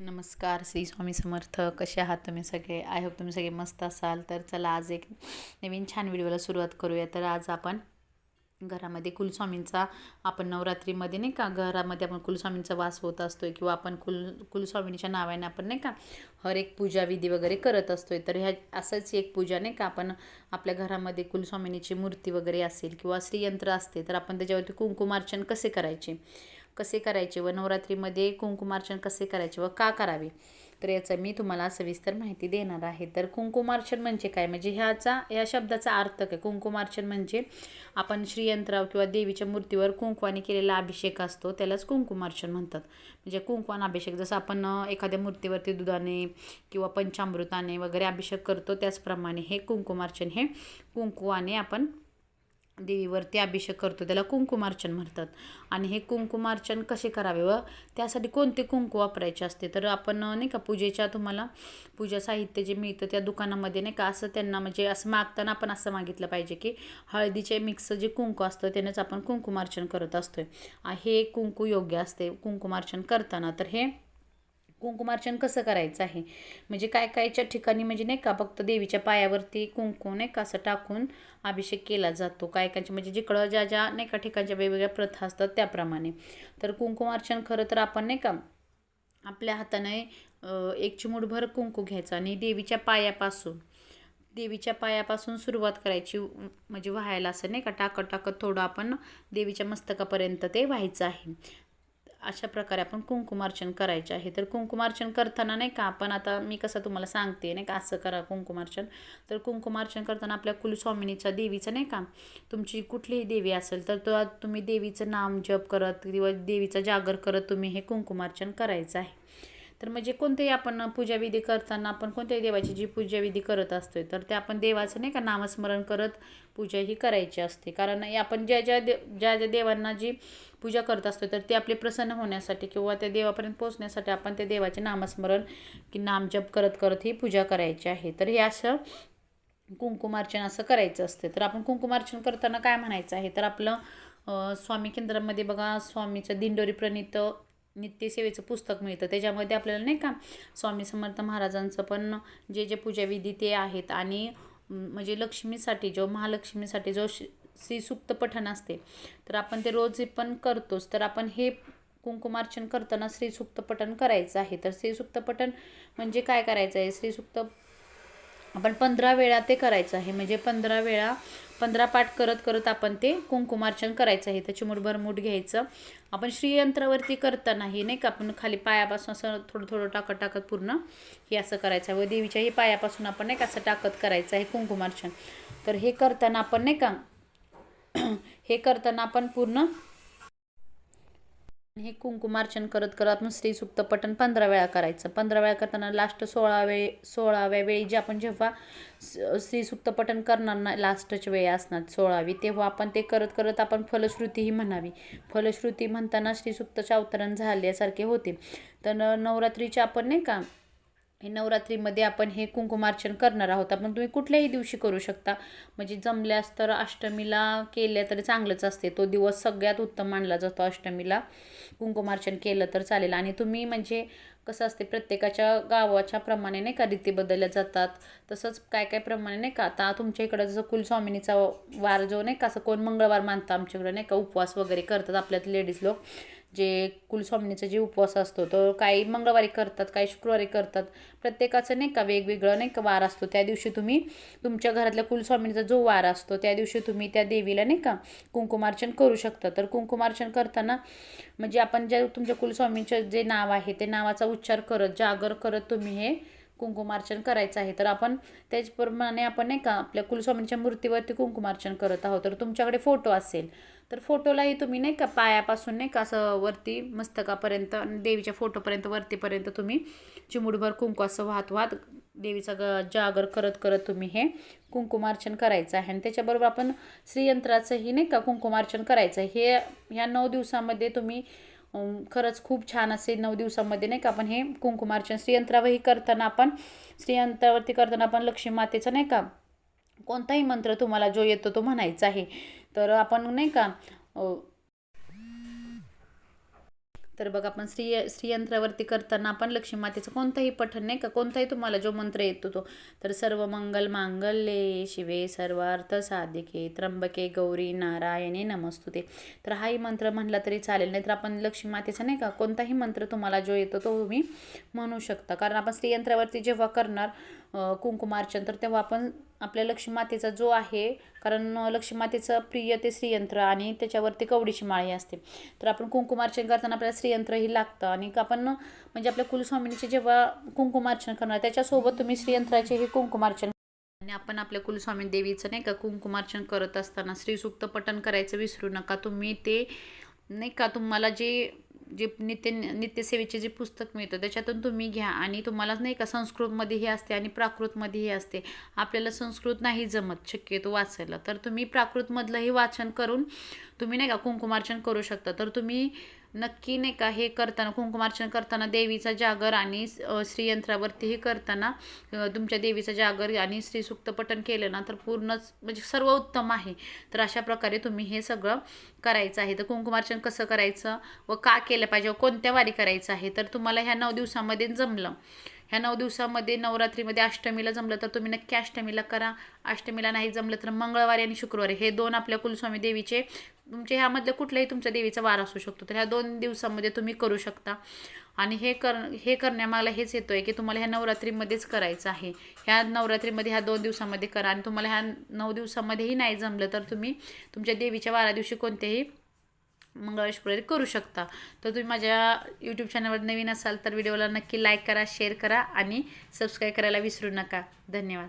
नमस्कार श्री स्वामी समर्थ. कसे आहात तुम्ही सगळे? आय होप तुम्ही सगळे मस्त असाल. तर चला आज एक नवीन छान व्हिडिओला सुरुवात करूया. तर आज आपण घरामध्ये कुलस्वामींचा आपण नवरात्रीमध्ये नाही का घरामध्ये आपण कुलस्वामींचा वास होत असतो आहे किंवा आपण कुल कुलस्वामींच्या नावाने आपण नाही का हर एक पूजा विधी वगैरे करत असतो आहे तर ह्या असंच एक पूजा नाही का आपण आपल्या घरामध्ये कुलस्वामिनीची मूर्ती वगैरे असेल किंवा श्रीयंत्र असते तर आपण त्याच्यावरती कुंकुमार्चन कसे करायचे? कसे करायचे व नवरात्रीमध्ये कुंकुमार्चन कसे करायचे व का करावे? तर याचा मी तुम्हाला सविस्तर माहिती देणार आहे. तर कुंकुमार्चन म्हणजे काय? म्हणजे ह्याचा या शब्दाचा अर्थ काय? कुंकुमार्चन म्हणजे आपण श्रीयंत्राव किंवा देवीच्या मूर्तीवर कुंकवाने केलेला अभिषेक असतो. त्यालाच कुंकुमार्चन म्हणतात. म्हणजे कुंकवान अभिषेक जसं आपण एखाद्या मूर्तीवरती दुधाने किंवा पंचामृताने वगैरे अभिषेक करतो त्याचप्रमाणे हे कुंकुमार्चन हे कुंकुवाने आपण देवीवरती अभिषेक करतो त्याला कुंकुमार्चन म्हणतात. आणि हे कुंकुमार्चन कसे करावे व त्यासाठी कोणते कुंकू वापरायचे असते? तर आपण नाही का पूजेच्या तुम्हाला पूजा साहित्य जे मिळतं त्या दुकानामध्ये नाही का असं त्यांना म्हणजे असं मागताना आपण असं मागितलं पाहिजे की हळदीचे मिक्स जे कुंकू असतं त्यानेच आपण कुंकुमार्चन करत असतो हे कुंकू योग्य असते कुंकुमार्चन करताना. तर हे कुंकुमार्चन कसं करायचं आहे? म्हणजे काय कायच्या ठिकाणी म्हणजे नाही का फक्त देवीच्या पायावरती कुंकू नाही का असं टाकून अभिषेक केला जातो. काय कायच्या म्हणजे जिकडं ज्या ज्या नाही का ठिकाणच्या वेगवेगळ्या प्रथा असतात त्याप्रमाणे. तर कुंकुमार्चन खरं तर आपण नाही का आपल्या हाताने एक चिमूटभर कुंकू घ्यायचं आणि देवीच्या पायापासून देवीच्या पायापासून सुरुवात करायची म्हणजे व्हायला असं नाही का टाकत टाकत थोडं आपण देवीच्या मस्तकापर्यंत ते व्हायचं आहे. अशा प्रकारे आपण कुंकुमार्चन करायचे आहे. तर कुंकुमार्चन करताना नाही का आपण आता मी कसं तुम्हाला सांगते नाही का असं करा कुंकुमार्चन. तर कुंकुमार्चन करताना आपल्या कुलस्वामिनीचा देवीचं नाही का तुमची कुठलीही देवी असेल तर तो तुम्ही देवीचं नाम जप करत किंवा देवीचा जागर करत तुम्ही हे कुंकुमार्चन करायचं आहे. तर म्हणजे कोणतेही आपण पूजाविधी करताना आपण कोणत्याही देवाची जी पूजाविधी करत असतोय तर ते आपण देवाचं नाही का नामस्मरण करत पूजा ही करायची असते. कारण आपण ज्या ज्या दे ज्या ज्या देवांना जी पूजा करत असतो तर ते आपले प्रसन्न होण्यासाठी किंवा त्या देवापर्यंत पोहोचण्यासाठी आपण त्या देवाचे नामस्मरण की नामजप करत करत ही पूजा करायची आहे. तर हे असं कुंकुमार्चन असं करायचं असते. तर आपण कुंकुमार्चन करताना काय म्हणायचं आहे? तर आपलं स्वामी केंद्रामध्ये बघा स्वामीचं दिंडोरी प्रणित नित्यसेवेचं पुस्तक मिळतं. त्याच्यामध्ये आपल्याला नाही का स्वामी समर्थ महाराजांचं पण जे जे पूजाविधी ते आहेत आणि म्हणजे लक्ष्मीसाठी जो महालक्ष्मीसाठी जो श्रीसुक्त पठण असते तर आपण ते रोज पण करतोच. तर आपण हे कुंकुमार्चन करताना श्रीसुक्त पठण करायचं आहे. तर श्रीसुक्त पठण म्हणजे काय करायचं आहे? श्रीसुक्त आपण पंधरा वेळा ते करायचं आहे. म्हणजे पंधरा वेळा पंधरा पाठ करत करत आपण ते कुंकुमार्चन करायचं आहे. त्याची मुठभर मूठ घ्यायचं. आपण श्रीयंत्रावरती करतानाही नाही का आपण खाली पायापासून असं थोडं थोडं टाकत टाकत पूर्ण हे असं करायचं आहे. व देवीच्याही पायापासून आपण नाही का असं टाकत करायचं आहे कुंकुमार्चन. तर हे करताना आपण नाही का हे करताना आपण पूर्ण हे कुंकुमार्चन करत करत आपण स्त्री सुक्त पठण पंधरा वेळा करायचं. पंधरा वेळा करताना लास्ट सोळा वेळी सोळाव्या वेळी जे आपण जेव्हा स्त्री सुक्त पठण करणार ना लास्टच्या वेळी असणार सोळावी तेव्हा आपण ते करत करत आपण फलश्रुतीही म्हणावी. फलश्रुती म्हणताना श्रीसुक्तचे अवतरण झाल्यासारखे होते. तर नवरात्रीचे आपण नाही का नवरात्रीमध्ये आपण हे कुंकुमार्चन करणार आहोत. आपण तुम्ही कुठल्याही दिवशी करू शकता. म्हणजे जमल्यास तर अष्टमीला केल्या तरी चांगलंच असते. तो दिवस सगळ्यात उत्तम मानला जातो अष्टमीला. कुंकुमार्चन केलं तर चालेल. आणि तुम्ही म्हणजे कसं असते प्रत्येकाच्या गावाच्या प्रमाणे नाही का रीती बदलल्या जातात. तसंच काय काय प्रमाणे नाही का आता तुमच्या इकडं जसं कुलस्वामिनीचा वार जो नाही का असं कोण मंगळवार मानतं आमच्याकडं नाही का उपवास वगैरे करतात आपल्यात लेडीज लोक. जे कुलस्वामिनीचा जे उपवास असतो तो काही मंगळवारी करतात काही शुक्रवारी करतात. प्रत्येकाचं नाही का वेगवेगळं नाही का वार असतो. त्या दिवशी तुम्ही तुमच्या घरातल्या कुलस्वामिनीचा जो वार असतो त्या दिवशी तुम्ही त्या देवीला नाही का कुंकुमार्चन करू शकता. तर कुंकुमार्चन करताना म्हणजे आपण ज्या तुमच्या कुलस्वामींचं जे नाव आहे ते नावाचा उच्चार करत जागर करत तुम्ही हे कुंकुमार्चन करायचं आहे. तर आपण त्याचप्रमाणे आपण नाही का आपल्या कुलस्वामींच्या मूर्तीवरती कुंकुमार्चन करत आहोत. तर तुमच्याकडे फोटो असेल. तर फोटोलाही तुम्ही नाही का पायापासून नाही का असं वरती मस्तकापर्यंत देवीच्या फोटोपर्यंत वरतीपर्यंत तुम्ही चिमुडभर कुंकू असं वाहत वाहत देवीचा ग जागर करत करत तुम्ही हे कुंकुमार्चन करायचं आहे. आणि त्याच्याबरोबर आपण श्रीयंत्राचंही नाही का कुंकुमार्चन करायचं आहे. हे ह्या नऊ दिवसामध्ये तुम्ही खरंच खूप छान असे नऊ दिवसामध्ये नाही का आपण हे कुंकुमार्चन श्रीयंत्रावरही करताना आपण श्रीयंत्रावरती करताना आपण लक्ष्मी मातेचं नाही का कोणताही मंत्र तुम्हाला जो येतो तो म्हणायचा आहे. तर आपण नाही का तर बघा आपण स्त्री श्रीयंत्रावरती करताना आपण लक्ष्मी मातेचं कोणताही पठण नाही का? कोणताही तुम्हाला जो मंत्र येतो तो. तर सर्व मंगल मांगल्ये शिवे सर्वार्थ साधिके त्र्यंबके गौरी नारायणे नमस्तुते. तर हाही मंत्र म्हणला तरी चालेल नाही तर आपण लक्ष्मी मातेचा नाही का कोणताही मंत्र तुम्हाला जो येतो तो तुम्ही म्हणू शकता. कारण आपण स्त्रीयंत्रावरती जेव्हा करणार कुंकुमार्चन तर तेव्हा आपण आपल्या लक्ष्मी मातेचा जो आहे कारण लक्ष्मीमातेचं प्रिय ते श्रीयंत्र आणि त्याच्यावरती कवडीची माळी असते. तर आपण कुंकुमार्चन करताना आपल्याला श्रीयंत्रही लागतं आणि आपण म्हणजे आपल्या कुलस्वामिनीचे जेव्हा कुंकुमार्चन करणार त्याच्यासोबत तुम्ही श्रीयंत्राचेही कुंकुमार्चन आणि आपण आपल्या कुलस्वामी देवीचं नाही का कुंकुमार्चन करत असताना श्रीसुक्त पठण करायचं विसरू नका. तुम्ही ते नाही का तुम्हाला जे जे नित्य नित्यसेवेचे जे पुस्तक मिळतं त्याच्यातून तुम्ही घ्या. आणि तुम्हाला नाही का संस्कृतमध्ये हे असते आणि प्राकृतमध्ये हे असते. आपल्याला संस्कृत नाही जमत शक्यतो वाचायला. तर तुम्ही प्राकृतमधलंही वाचन करून तुम्ही नाही का कुंकुमार्चन करू शकता. तर तुम्ही नक्की नाही का हे करताना कुंकुमार्चन करताना देवीचा जागर आणि श्रीयंत्रावरतीही करताना तुमच्या देवीचा जागर आणि श्रीसुक्त पठण केलं ना तर पूर्णच म्हणजे सर्व उत्तम आहे. तर अशा प्रकारे तुम्ही हे सगळं करायचं आहे. तर कुंकुमार्चन कसं करायचं व का केलं पाहिजे व कोणत्या वारी करायचं आहे तर तुम्हाला ह्या नऊ दिवसामध्ये जमलं. ह्या नऊ दिवसामध्ये नवरात्रीमध्ये अष्टमीला जमलं तर तुम्ही नक्की अष्टमीला करा. अष्टमीला नाही जमलं तर मंगळवारी आणि शुक्रवारी. हे दोन आपल्या कुलस्वामी देवीचे तुमच्या ह्यामधलं कुठलंही तुमच्या देवीचा वार असू शकतो. तर ह्या दोन दिवसामध्ये तुम्ही करू शकता. आणि हे कर हे करण्यामाला हेच येतो आहे की तुम्हाला ह्या नवरात्रीमध्येच करायचं आहे. ह्या नवरात्रीमध्ये ह्या दोन दिवसामध्ये करा. आणि तुम्हाला ह्या नऊ दिवसामध्येही नाही जमलं तर तुम्ही तुमच्या देवीच्या वारा दिवशी कोणत्याही मंगळ करू शकता. तर तुम्ही माझ्या यूट्यूब चॅनलवर नवीन असाल तर व्हिडिओला नक्की लाईक करा शेअर करा आणि सबस्क्राईब करायला विसरू नका. धन्यवाद.